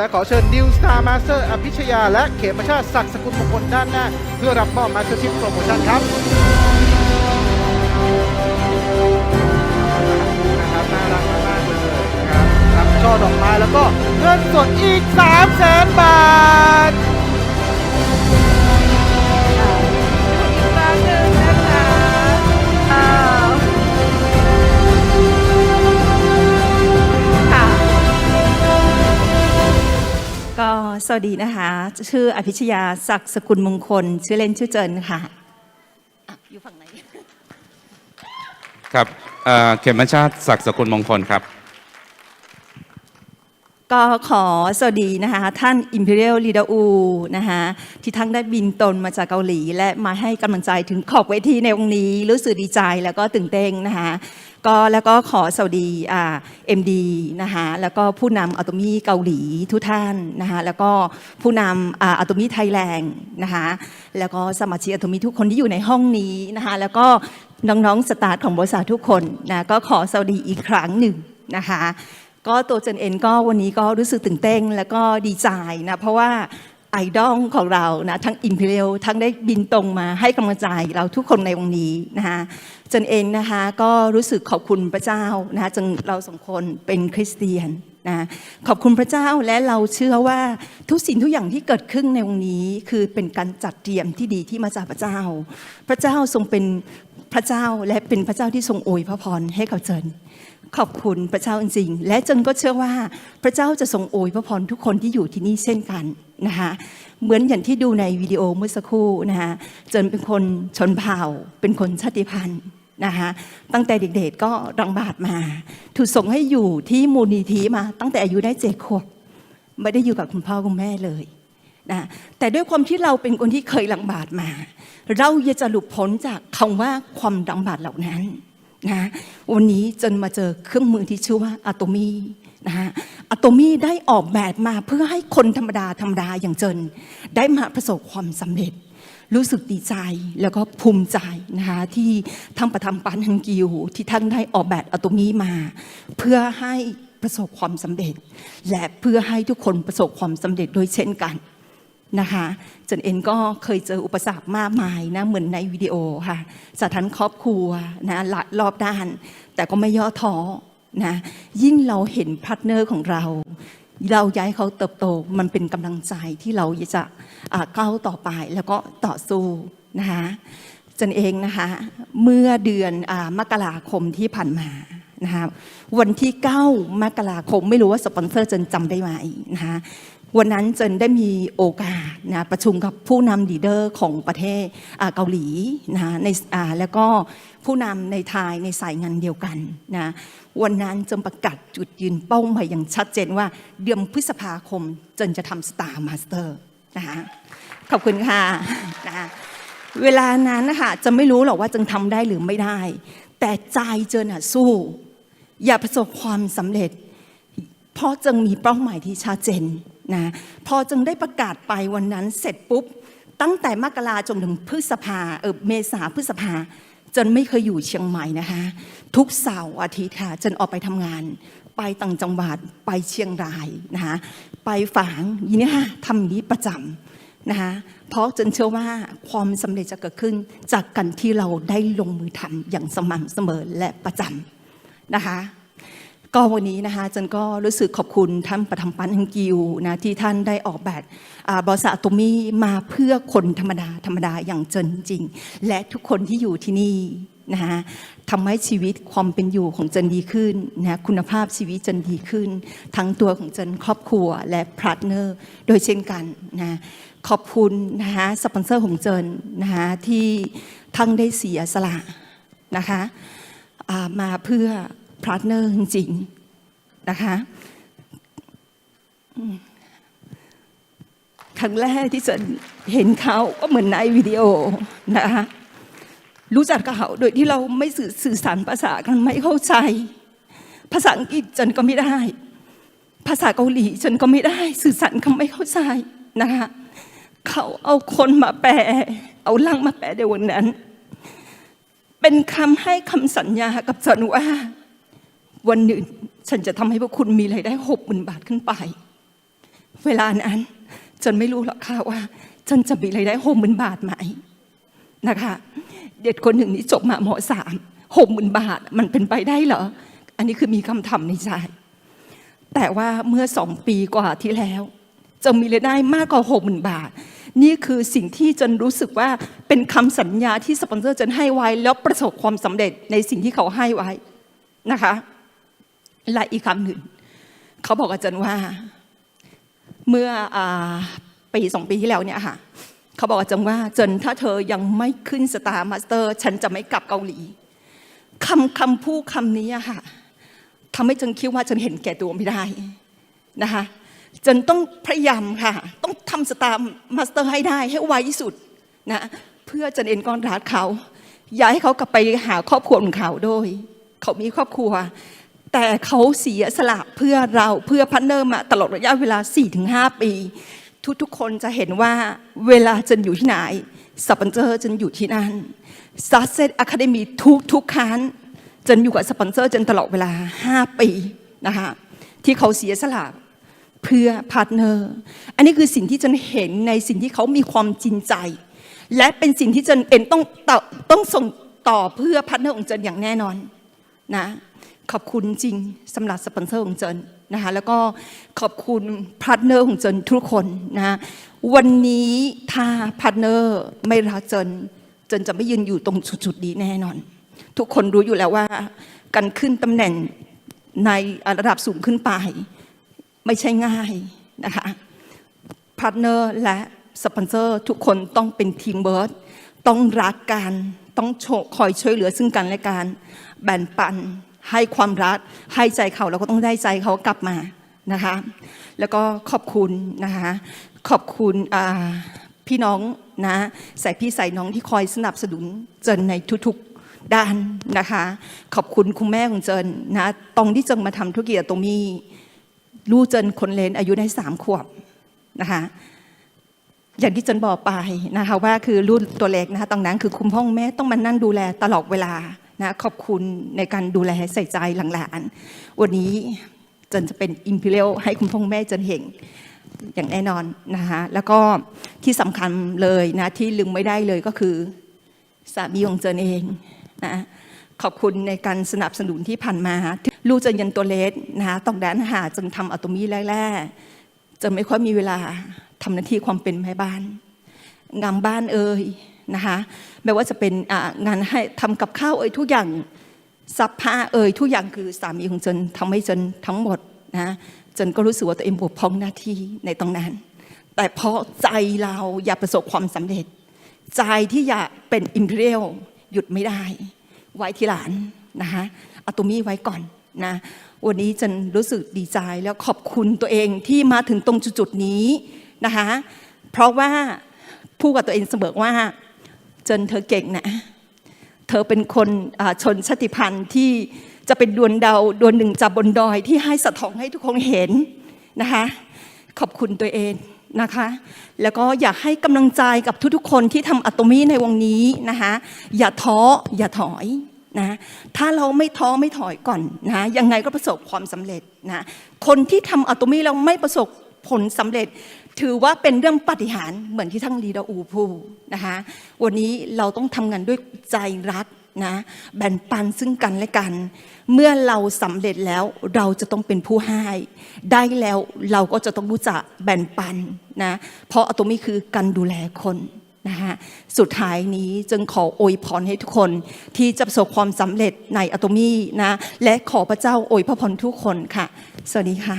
และขอเชิญนิวสตาร์มาสเตอร์อภิชยา และเขมชาติศักดิ์สกุลมงคลด้านหน้า เพื่อรับมอบมาสเตอร์ชิพโปรโมชั่นครับนะครับน่ารักมากเลยนะครับรับช่อดอกไม้แล้วก็เงินสดอีก 3 0 0แสนบาท สวัสดีนะคะ ชื่ออภิชยาศักดิ์สกุลมงคล ชื่อเล่นชื่อเจินค่ะอยู่ฝั่งไหน ครับเอ่อเขมชาติศักดิ์สกุลมงคลครับ ก็ขอสวัสดีนะคะท่าน Imperial Leader U นะคะที่ทั้งได้บินตนมาจากเกาหลี และมาให้กำลังใจถึงขอบเวทีในวันนี้ รู้สึกดีใจแล้วก็ตื่นเต้นนะคะก็แล้วก็ขอสวัสดีอ่า MD นะคะแล้วก็ผู้นำอัตมีเกาหลีทุกท่านนะคะแล้วก็ผู้นำอัตมีไทยแลนด์นะคะแล้วก็สมาชิกอัตมีทุกคนที่อยู่ในห้องนี้นะคะแล้วก็น้องๆสตาฟของบริษัททุกคนนะก็ขอสวัสดีอีกครั้งหนึ่งนะคะ ก็ตัวเจนเองก็วันนี้ก็รู้สึกตื่นเต้นแล้วก็ดีใจนะ เพราะว่าไอดอลของเรานะทั้งอิมพีเรียลทั้งได้บินตรงมาให้กำลังใจเราทุกคนในวันนี้นะคะเจนเองนะคะก็รู้สึกขอบคุณพระเจ้านะคะจนเราสองคนเป็นคริสเตียนนะขอบคุณพระเจ้าและเราเชื่อว่าทุกสิ่งทุกอย่างที่เกิดขึ้นในวันนี้คือเป็นการจัดเตรียมที่ดีที่มาจากพระเจ้า พระเจ้าทรงเป็นพระเจ้าและเป็นพระเจ้าที่ทรงอวยพระพรให้กับเจน ขอบคุณพระเจ้าจริงๆและจนก็เชื่อว่าพระเจ้าจะทรงโอยพระพรทุกคนที่อยู่ที่นี่เช่นกันนะคะเหมือนอย่างที่ดูในวิดีโอเมื่อสักครู่นะคะจนเป็นคนชนเผ่า เป็นคนชาติพันธุ์นะคะตั้งแต่เด็กๆก็รังบาดมา ถูกส่งให้อยู่ที่มูลนิธิมา ตั้งแต่อายุได้เจ็ดขวบไม่ได้อยู่กับคุณพ่อคุณแม่เลยนะแต่ด้วยความที่เราเป็นคนที่เคยลังบาดมา เราจะหลุดพ้นจากคำว่าความลังบาดเหล่านั้น นะวันนี้จนมาเจอเครื่องมือที่ชื่อว่าอะโตมีนะฮะอะโตมีได้ออกแบบมาเพื่อให้คนธรรมดาธรรมดาอย่างเจน ได้มาประสบความสำเร็จ รู้สึกดีใจแล้วก็ภูมิใจนะคะที่ท่านประธานปันฮันกิวที่ท่านได้ออกแบบอะโตมีมา เพื่อให้ประสบความสำเร็จ และเพื่อให้ทุกคนประสบความสำเร็จโดยเช่นกัน นะคะจนเอ็นก็เคยเจออุปสรรคมากมายนะเหมือนในวิดีโอค่ะสถานครอบครัวนะหลายรอบด้าน แต่ก็ไม่ย่อท้อนะยิ่งเราเห็นพาร์ทเนอร์ของเรา เราย้ายเขาเติบโตมันเป็นกำลังใจที่เราจะก้าวต่อไปแล้วก็ต่อสู้นะคะจนเองนะคะเมื่อเดือนอมกราคมที่ผ่านมานะคะวันที่ 9 มกราคมไม่รู้ว่าสปอนเซอร์จนจำได้ไหมนะคะ วันนั้นเจนได้มีโอกาสนะประชุมกับผู้นำลีเดอร์ของประเทศเกาหลีนะในแล้วก็ผู้นำในไทยในสายงานเดียวกันนะวันนั้นจนประกาศจุดยืนเป้าหมายอย่างชัดเจนว่าเดือนพฤษภาคมเจนจะทำสตาร์มาสเตอร์นะคะขอบคุณค่ะนะคะเวลานั้นนะคะจะไม่รู้หรอกว่าจึงทำได้หรือไม่ได้ แต่ใจเจนอะสู้ อย่าประสบความสำเร็จ เพราะจึงมีเป้าหมายที่ชัดเจน นะพอจึงได้ประกาศไปวันนั้นเสร็จปุ๊บ ตั้งแต่มกราจนถึงพฤษภาเออเมษาพฤษภาจนไม่เคยอยู่เชียงใหม่นะคะ ทุกเสาร์อาทิตย์ค่ะจนออกไปทำงาน ไปต่างจังหวัดไปเชียงรายนะคะไปฝางอยางนี้ค่ะทำอย่างนี้ประจำนะคะเพราะจนเชื่อว่าความสำเร็จจะเกิดขึ้นจากการที่เราได้ลงมือทำอย่างสม่ำเสมอและประจำนะคะ ก็วันนี้นะคะจันก็รู้สึกขอบคุณท่านประธานปันฮังกิวนะที่ท่านได้ออกแบบบริษัทอตมี่มาเพื่อคนธรรมดาธรรมดาอย่างจนจริง และทุกคนที่อยู่ที่นี่นะคะทำให้ชีวิตความเป็นอยู่ของเจนดีขึ้นนะคุณภาพชีวิตเจนดีขึ้น ทั้งตัวของเจนครอบครัวและพาร์ทเนอร์โดยเช่นกันนะขอบคุณนะคะสปอนเซอร์ของเจนนะคะที่ทั้งได้เสียสละนะคะมาเพื่อ พาร์ทเนอร์จริงๆนะคะครั้งแรกที่ฉันเห็นเขาก็เหมือนในวิดีโอนะคะรู้จักกับเขาโดยที่เราไม่สื่อสื่อสารภาษากันไม่เข้าใจ ภาษาอังกฤษฉันก็ไม่ได้ ภาษาเกาหลีฉันก็ไม่ได้ สื่อสารเขาไม่เข้าใจนะคะเขาเอาคนมาแปล เอาลังมาแปลในวันนั้น เป็นคำให้คำสัญญากับฉันว่า วันหนึ่งฉันจะทำให้พวกคุณมีรายได้หกหมื่นบาทขึ้นไป เวลานั้นจนไม่รู้หรอกค่ะว่าจนจะมีรายได้หกหมื่นบาทไหมนะคะ เด็กคนหนึ่งนี่จบมาหมสามหกหมื่นบาทมันเป็นไปได้เหรอ อันนี้คือมีคำถามในใจแต่ว่าเมื่อสองปีกว่าที่แล้วจะมีรายได้มากกว่าหกหมื่นบาท นี่คือสิ่งที่จนรู้สึกว่าเป็นคำสัญญาที่สปอนเซอร์จนให้ไว้ แล้วประสบความสำเร็จในสิ่งที่เขาให้ไว้นะคะ และอีกคำหนึ่ง เขาบอกอาจารย์ว่า เมื่ออปีสองปีที่แล้วเนี่ยค่ะ เขาบอกอาจารย์ว่าจนถ้าเธอยังไม่ขึ้นสตาร์มาสเตอร์ ฉันจะไม่กลับเกาหลีคำคำพูดคำนี้ค่ะทำให้ฉันคิดว่าฉันเห็นแก่ตัวไม่ได้นะคะจนต้องพยายามค่ะ ต้องทำสตาร์มาสเตอร์ให้ได้ให้ไวที่สุดนะเพื่อจะเอ็นกอนรัดเขา อยากให้เขากลับไปหาครอบครัวของเขาด้วย เขามีครอบครัว แต่เขาเสียสละเพื่อเราเพื่อพันเนอร์มาตลอดระยะเวลา 4-5 ปี ทุกๆ คนจะเห็นว่าเวลาจนอยู่ที่ไหนสปอนเซอร์จนอยู่ที่นั่นซัสเซตอะคาเดมีทุกทุกๆครั้งจนอยู่กับสปอนเซอร์จนตลอดเวลา 5 ปีนะคะที่เขาเสียสละเพื่อพาร์ทเนอร์อันนี้คือสิ่งที่จนเห็นในสิ่งที่เขามีความจริงใจ และเป็นสิ่งที่จนเอ็นต้องต้องส่งต่อเพื่อพาร์ทเนอร์ของจนอย่างแน่นอนนะ ขอบคุณจริงสำหรับสปอนเซอร์ของเจนนะคะแล้วก็ขอบคุณพาร์ทเนอร์ของเจนทุกคนนะวันนี้ถ้าพาร์ทเนอร์ไม่รักเจนเจนจะไม่ยืนอยู่ตรงจุดๆนี้แน่นอน ทุกคนรู้อยู่แล้วว่า การขึ้นตำแหน่งในระดับสูงขึ้นไป ไม่ใช่ง่ายนะคะพาร์ทเนอร์และสปอนเซอร์ทุกคนต้องเป็นทีมเวิร์ดต้องรักกัน ต้องคอยช่วยเหลือซึ่งกันและกันแบ่งปัน ให้ความรักให้ใจเขาเราก็ต้องได้ใจเขากลับมานะคะ แล้วก็ขอบคุณนะคะ ขอบคุณพี่น้องนะใส่พี่ใส่น้องที่คอยสนับสนุนเจนในทุกๆด้านนะคะ ขอบคุณคุณแม่ของเจนนะตรงที่เจนมาทำธุรกิจตรงนี้ลูกเจนคนเลนอายุได้สามขวบนะคะอย่างที่เจนบอกไปนะคะว่าคือรุ่นตัวเล็กนะคะตรงนั้นคือคุณพ่อคุณแม่ต้องมานั่งดูแลตลอดเวลา นะขอบคุณในการดูแลใส่ใจหลานๆ วันนี้จนจะเป็นอิมพีเรียลให้คุณพ่อแม่จนเห็นอย่างแน่นอนนะคะแล้วก็ที่สำคัญเลยนะที่ลืมไม่ได้เลยก็คือสามีของเจนเองนะขอบคุณในการสนับสนุนที่ผ่านมาลูกเจนยันตัวเล็กนะคะตรงนั้นหาจนทำอัตโตมีแรกๆจะไม่ค่อยมีเวลาทำหน้าที่ความเป็นแม่บ้าน งานบ้านเอ่ย นะคะไม่ว่าจะเป็นงานให้ทำกับข้าวเอ่ยทุกอย่างซักผ้าเอ่ยทุกอย่างคือสามีของเจนทำให้เจนทั้งหมดนะเจนก็รู้สึกว่าตัวเองบกพร่องหน้าที่ในตรงนั้น แต่เพราะใจเราอยากประสบความสำเร็จ ใจที่อยากเป็นอิมพีเรียลหยุดไม่ได้ ไว้ที่หลานนะคะเอาตัวมี่ไว้ก่อนนะวันนี้จันรู้สึกดีใจแล้วขอบคุณตัวเองที่มาถึงตรงจุดๆนี้นะคะเพราะว่าพูดกับตัวเองเสมอว่า จนเธอเก่งนะเธอเป็นคนชนชาติพันธุ์ที่จะเป็นดวงดาวดวงหนึ่งจากบนดอยที่ให้สะท้อนให้ทุกคนเห็นนะคะขอบคุณตัวเองนะคะ แล้วก็อยากให้กำลังใจกับทุกๆ คนที่ทำอะตอมีในวงนี้นะคะอย่าท้ออย่าถอยนะถ้าเราไม่ท้อไม่ถอยก่อนนะยังไงก็ประสบความสำเร็จนะคนที่ทำอะตอมีแล้วไม่ประสบ ผลสำเร็จถือว่าเป็นเรื่องปฏิหารเหมือนที่ทั้งลีดาอูพูดนะคะวันนี้เราต้องทำงานด้วยใจรักนะแบ่งปันซึ่งกันและกัน เมื่อเราสำเร็จแล้วเราจะต้องเป็นผู้ให้ ได้แล้วเราก็จะต้องรู้จักแบ่งปันนะเพราะอะตมีคือการดูแลคนนะคะสุดท้ายนี้จึงขออวยพรให้ทุกคนที่จะประสบความสำเร็จในอะตมีนะและขอพระเจ้าอวยพระพรทุกคนค่ะ สวัสดีค่ะ